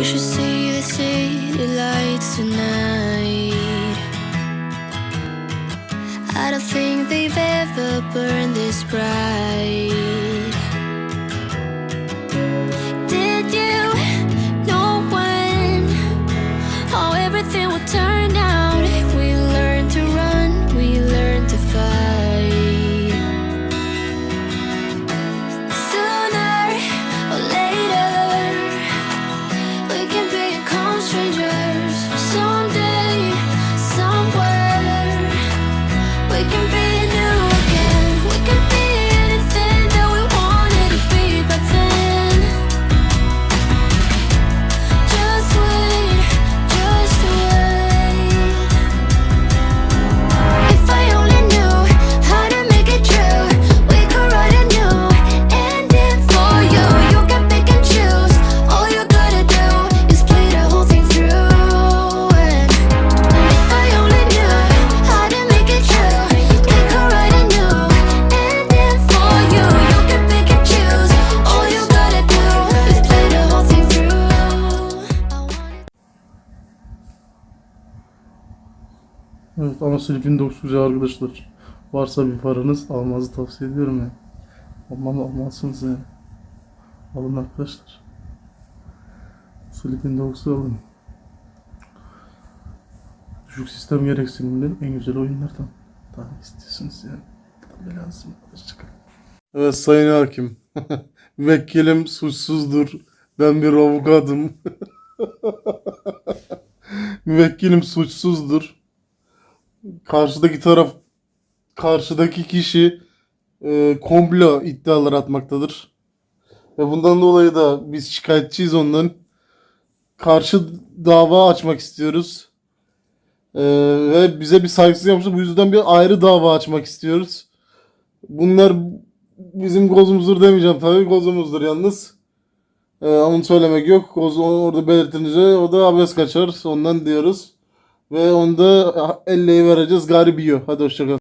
You should see the city lights tonight. I don't think they've ever burned this bright. Evet ama Dogs güzel arkadaşlar. Varsa bir paranız almanızı tavsiye ediyorum ya. Almam almazsınız yani. Alın arkadaşlar. Sleeping Dogs'u alın. Düşük sistem gereksinimli en güzel oyunlardan. Daha istiyorsunuz yani. Tabii lazım. Evet Sayın Hakim. Vekilim suçsuzdur. Ben bir avukatım. Müvekkilim suçsuzdur karşıdaki taraf karşıdaki kişi e, komplo iddiaları atmaktadır. Ve bundan dolayı da biz şikayetçiyiz ondan. Karşı dava açmak istiyoruz. E, ve bize bir saygısızlık yapmıştı. Bu yüzden bir ayrı dava açmak istiyoruz. Bunlar bizim kozumuzdur demeyeceğim tabii. Kozumuzdur yalnız. E, onu söylemek yok. Koz orada belirtilince o da abes kaçar. Ondan diyoruz. Ve onda elleyi vereceğiz garibiyo. Hadi hoşçakalın.